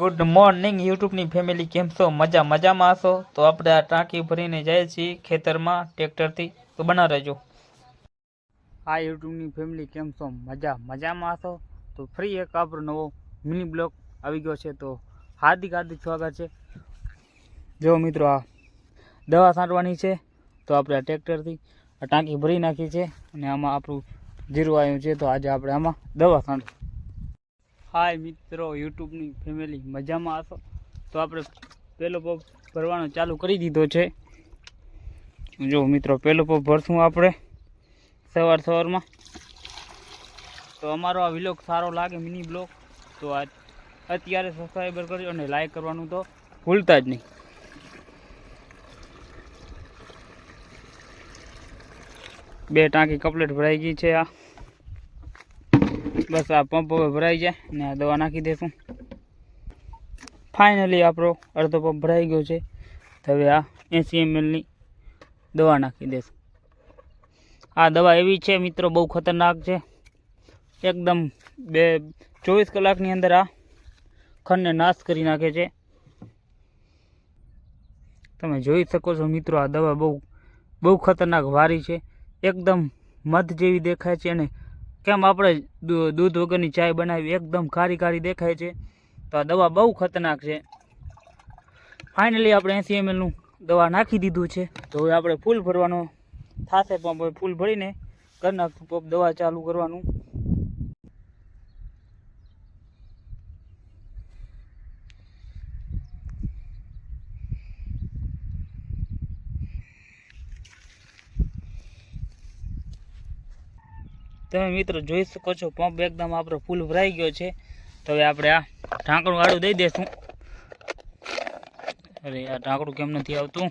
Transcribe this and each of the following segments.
Good morning યુટ્યુબની family કેમ છો? મજા, મજામાં હશો? તો આપણે આ ટાંકી ભરીને જઈએ છીએ ખેતરમાં ટ્રેક્ટરથી. તો બના રહેજો આ યુટ્યુબની ફેમિલી કેમ છો? મજા, મજામાં હશો? તો ફ્રી એક આપણો નવો મિની બ્લોક આવી ગયો છે, તો હાર્દિક હાર્દિક સ્વાગત છે. જો મિત્રો, આ દવા છાંટવાની છે, તો આપણે આ ટ્રેક્ટરથી આ ટાંકી ભરી નાખી છે, અને આમાં આપણું જીરું આવ્યું છે, તો આજે આપણે આમાં દવા છાંટશું હાય મિત્રો, યુટ્યુબની ફેમિલી મજામાં હશો? તો આપણે પહેલો પગ ભરવાનો ચાલુ કરી દીધો છે. જો મિત્રો પહેલો પગ ભરશું આપણે સવાર સવારમાં. તો અમારો આ વિલોગ સારો લાગે મિની બ્લોગ તો આ અત્યારે સબસ્ક્રાઈબર કરજો અને લાઈક કરવાનું તો ભૂલતા જ નહીં. બે ટાંકી કપલેટ ભરાઈ ગઈ છે આ. બસ આ પંપ હવે ભરાઈ જાય ને આ દવા નાખી દઈશું ફાઇનલી આપણો અડધો પંપ ભરાઈ ગયો છે. તો હવે આ એંસી એમએલની દવા નાખી દઈશું આ દવા એવી છે મિત્રો, બહુ ખતરનાક છે. એકદમ બે ચોવીસ કલાકની અંદર આ ખંડને નાશ કરી નાખે છે. તમે જોઈ શકો છો મિત્રો, આ દવા બહુ બહુ ખતરનાક વારી છે. એકદમ મધ જેવી દેખાય છે અને કેમ આપણે દૂધ વગરની ચાય બનાવી એકદમ ખારી ખારી દેખાય છે. તો આ દવા બહુ ખતરનાક છે. ફાઇનલી આપણે એંસી એમએલનું દવા નાખી દીધું છે. તો હવે આપણે ફૂલ ભરવાનો થશે પંપ ફૂલ ભરીને કરી નાખશું પંપ દવા ચાલુ કરવાનું. તમે મિત્રો જોઈ શકો છો પંપ એકદમ આપણો ફૂલ ભરાઈ ગયો છે. તો હવે આપણે આ ઢાંકણું વાળું દઈ દઈશું અરે, આ ઢાંકણું કેમ નથી આવતું?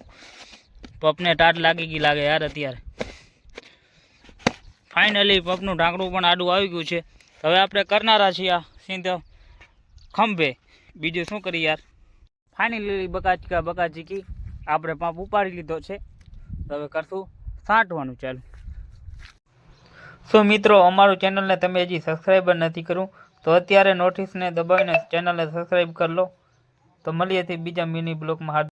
પપને ટાટ લાગી ગઈ લાગે યાર અત્યારે. ફાઇનલી પપનું ઢાંકણું પણ આડું આવી ગયું છે. હવે આપણે કરનારા છીએ આ સીધો ખંભે. બીજું શું કરી યાર? ફાઇનલી બકાચકા બકાચીકી આપણે પંપ ઉપાડી લીધો છે. હવે કરશું સાંઠવાનું ચાલુ. સો મિત્રો, અમારું ચેનલને તમે હજી સબસ્ક્રાઈબર નથી કર્યું, તો અત્યારે નોટિસને દબાવીને ચેનલને સબસ્ક્રાઈબ કરી લો. તો મળીએ છીએ બીજા મિની બ્લોગમાં